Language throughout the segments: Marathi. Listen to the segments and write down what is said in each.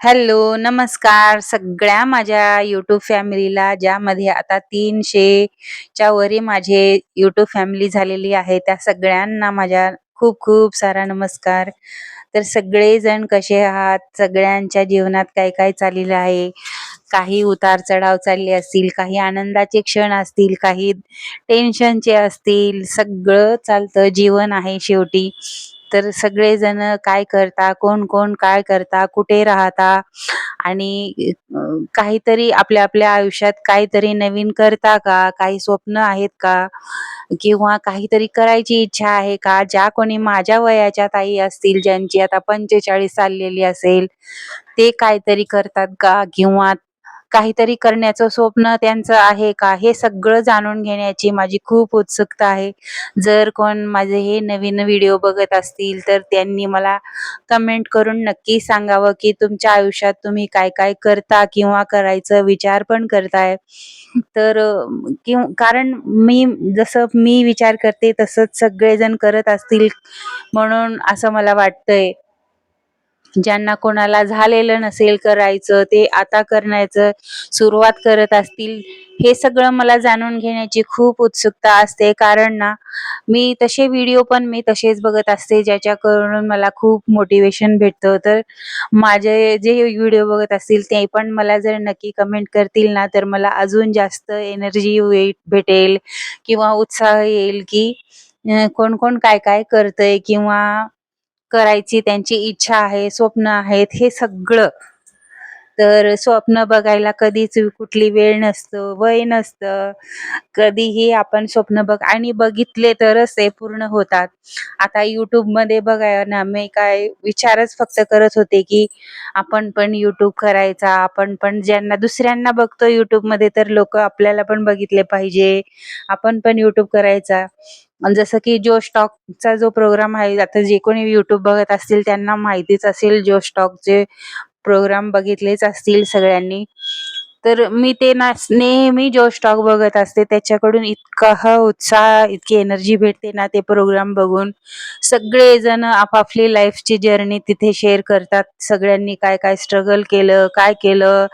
हॅलो, नमस्कार सगळ्या माझ्या यूट्यूब फॅमिलीला, ज्यामध्ये आता 300च्या वरी माझे यूट्यूब फॅमिली झालेली आहे. त्या सगळ्यांना माझ्या खूप-खूप सारा नमस्कार. तर सगळेजण कसे आहात? सगळ्यांच्या जीवनात काय-काय चाललेलं आहे? काही उतार-चढाव चालले असतील, काही आनंदाचे क्षण असतील, काही टेन्शनचे असतील, सगळं चालतं. जीवन आहे शेवटी. तर सगळेजण काय करता, कोण-कोण काय करता, कुठे राहता आणि काहीतरी आपल्या-आपल्या आयुष्यात काहीतरी नवीन करता का? काही स्वप्न आहेत का? किंवा काहीतरी करायची इच्छा आहे का? ज्या कोणी माझ्या वयाच्या ताई असतील, ज्यांची आता 45 चाललेली असेल, ते काहीतरी करतात का? किंवा काहीतरी करण्याचं स्वप्न त्यांचं आहे का? हे सगळं जाणून घेण्याची माझी खूप उत्सुकता आहे. जर कोण माझे हे नवीन व्हिडिओ बघत असतील, तर त्यांनी मला कमेंट करून नक्की सांगावं, की तुमच्या आयुष्यात तुम्ही काय-काय करता किंवा करायचं विचार पण करताय. तर किंवा कारण मी जसं मी विचार करते, तसंच सगळेजण करत असतील, म्हणून असं मला वाटतंय. ज्यांना कोणाला झालेलं नसेल करायचं, ते आता करण्याचं सुरुवात करत असतील, हे सगळं मला जाणून घेण्याची खूप उत्सुकता असते. कारण ना, मी तसे व्हिडिओ पण मी तसेच बघत असते, ज्याच्याकडून मला खूप मोटिवेशन भेटतं. तर माझे जे व्हिडिओ बघत असतील, ते पण मला जर नक्की कमेंट करतील ना, तर मला अजून जास्त एनर्जी वेट भेटेल किंवा उत्साह येईल, की कोण-कोण काय-काय करतंय किंवा करायची त्यांची इच्छा आहे, स्वप्न आहेत, हे सगळं. तर स्वप्न बघायला कधीच कुठली वेळ नसतं, वय नसतं. कधीही आपण स्वप्न बघ आणि बघितले तरच ते पूर्ण होतात. आता मध्ये बघाय ना, मी काय विचारच फक्त करत होते, की आपण पण युट्यूब करायचा, आपण पण ज्यांना दुसऱ्यांना बघतो मध्ये तर लोक आपल्याला पण बघितले पाहिजे. आपण पण युट्यूब करायचा. जसं की जोश स्टॉकचा जो प्रोग्राम आहे, आता जे कोणी युट्यूब बघत असतील, त्यांना माहितीच असेल जोश स्टॉकचे प्रोग्राम बघितलेच असतील सगळ्यांनी. तर मी ते ना नेहमी जो स्टॉक बघत असते. त्याच्याकडून इतका हा उत्साह, इतकी एनर्जी भेटते ना ते प्रोग्राम बघून. सगळेजण आपापली लाईफची जर्नी तिथे शेअर करतात. सगळ्यांनी काय-काय स्ट्रगल केलं, काय केलं,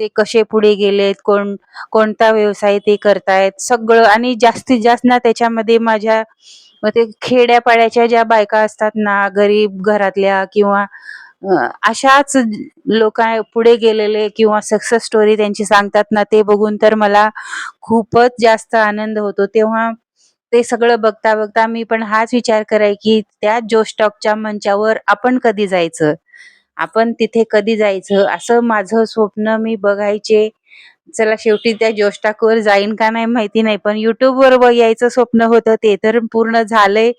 ते कसे पुढे गेलेत, कोण कोणता व्यवसाय ते करतायत, सगळं आणि जास्तीत जास्त ना त्याच्यामध्ये माझ्या ते खेड्यापाड्याच्या ज्या बायका असतात ना, गरीब घरातल्या किंवा अशाच लोक पुढे गेलेले किंवा सक्सेस स्टोरी त्यांची सांगतात ना, ते बघून तर मला खूपच जास्त आनंद होतो. तेव्हा ते सगळं बघता-बघता मी पण हाच विचार कराय, की त्या जोस्टॉकच्या मंचावर आपण कधी जायचं? आपण तिथे कधी जायचं? असं माझं स्वप्न मी बघायचे. चला शेवटी त्या जोश टॉकवर जाईन का नाही माहिती नाही, पण YouTubeवर वर यायचं स्वप्न होतं, ते तर पूर्ण झालंय.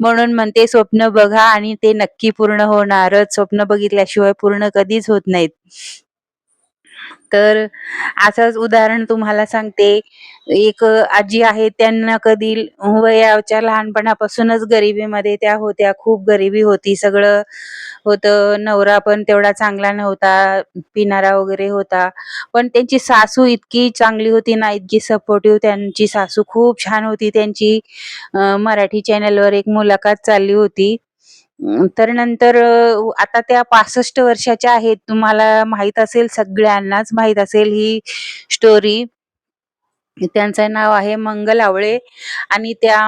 म्हणून म्हणते स्वप्न बघा आणि ते नक्की पूर्ण होणारच. स्वप्न बघितल्याशिवाय पूर्ण कधीच होत नाहीत. तर असंच उदाहरण तुम्हाला सांगते. एक आजी आहे, त्यांना कधी वयाच्या लहानपणापासूनच गरिबीमध्ये त्या होत्या. खूप गरिबी होती, सगळं होतं. नवरा पण तेवढा चांगला नव्हता, पिणारा वगैरे होता. पण त्यांची सासू इतकी चांगली होती ना, इतकी सपोर्टिव्ह त्यांची सासू खूप छान होती. त्यांची मराठी चॅनलवर एक मुलाखत चालली होती. तर नंतर आता त्या 65 वर्षाच्या आहेत. तुम्हाला माहीत असेल, सगळ्यांनाच माहीत असेल ही स्टोरी. त्यांचं नाव आहे मंगल आवळे आणि त्या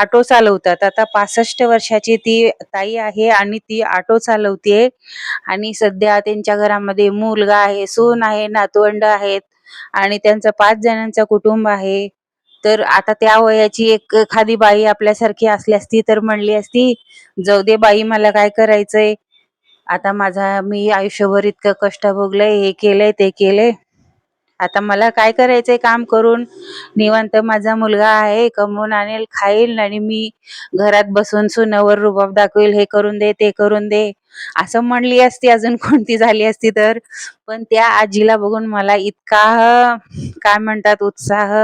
ऑटो चालवतात. आता 65 वर्षाची ती ताई आहे आणि ती ऑटो चालवते आणि सध्या त्यांच्या घरामध्ये मुलगा आहे, सून आहे, नातवंड आहेत आणि त्यांचं पाच जणांचं कुटुंब आहे. तर आता त्या वयाची एक एखादी बाई आपल्यासारखी असली असती, तर म्हणली असती, "जाऊ दे बाई, मला काय करायचंय? आता माझा मी आयुष्यभर इतकं कष्ट भोगलंय, हे केलंय, ते केलंय. आता मला काय करायचंय काम करून? निवांत माझा मुलगा आहे, कमवून आणेल, खाईल आणि मी घरात बसून सुनावर रुबाब दाखवेल, हे करून दे, ते करून दे." असं म्हणली असती, अजून कोणती झाली असती तर. पण त्या आजीला बघून मला इतका काय म्हणतात उत्साह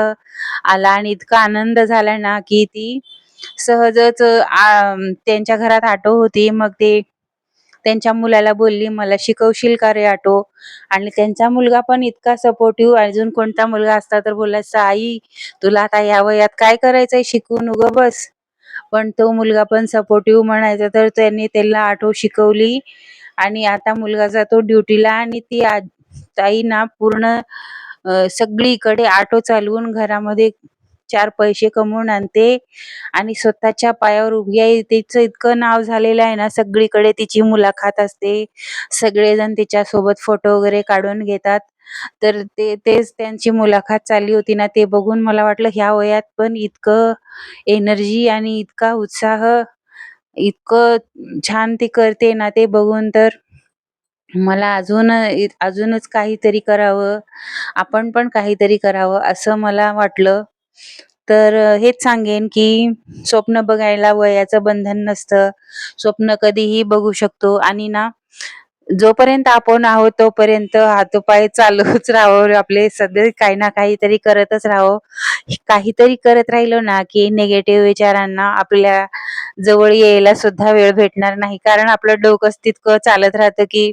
आला आणि इतका आनंद झाला ना, की ती सहजच त्यांच्या घरात आटो होती. मग ते त्यांच्या मुलाला बोलली, "मला शिकवशील का रे ऑटो?" आणि त्यांचा मुलगा पण इतका सपोर्टिव्ह, अजून कोणता मुलगा असता तर बोलायचा "आई, तुला आता या वयात काय करायचंय शिकून, उग बस." पण तो मुलगा पण सपोर्टिव्ह म्हणायचा, तर त्यांनी त्याला ऑटो शिकवली आणि आता मुलगा जातो ड्युटीला आणि ती आ ताई ना पूर्ण सगळीकडे ऑटो चालवून घरामध्ये चार पैसे कमवून आणते. आणि स्वतःच्या पायावर उभी आहे. तिचं इतकं नाव झालेलं आहे ना सगळीकडे तिची मुलाखत असते. सगळेजण तिच्यासोबत फोटो वगैरे काढून घेतात. तर ते तेच त्यांची मुलाखत चालली होती ना ते बघून मला वाटलं ह्या वयात पण इतकं एनर्जी आणि इतका उत्साह इतकं छान ती करते ना ते बघून तर मला अजून अजूनच काहीतरी करावं, आपण पण काहीतरी करावं असं मला वाटलं. तर हेच सांगेन की स्वप्न बघायला वयाचं बंधन नसतं. स्वप्न कधीही बघू शकतो आणि ना जोपर्यंत आपण आहोत तोपर्यंत हातोपाय चालूच राहावं. आपले सध्या काही ना काहीतरी करतच राहावं. काहीतरी करत राहिलो ना की निगेटिव्ह विचारांना आपल्या जवळ यायला सुद्धा वेळ भेटणार नाही. कारण आपलं डोकंच तितकं चालत राहतं की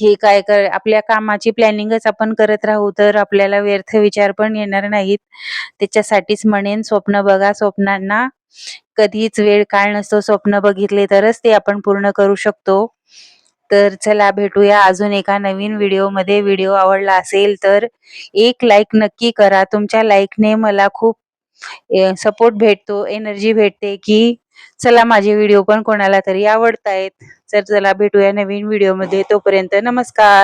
हे काय कर आपल्या कामाची प्लॅनिंगच आपण करत राहू तर आपल्याला व्यर्थ विचार पण येणार नाहीत. त्याच्यासाठीच म्हणेन स्वप्न बघा. स्वप्नांना कधीच वेळ काळ नसतो. स्वप्न बघितले तरच ते आपण पूर्ण करू शकतो. तर चला भेटूया अजून एका नवीन व्हिडिओमध्ये. व्हिडिओ आवडला असेल तर एक लाईक नक्की करा. तुमच्या लाईकने मला खूप सपोर्ट भेटतो, एनर्जी भेटते की चला माझे व्हिडिओ पण कोणाला तरी आवडतायत. तर चला भेटूया नवीन व्हिडिओमध्ये. तोपर्यंत नमस्कार.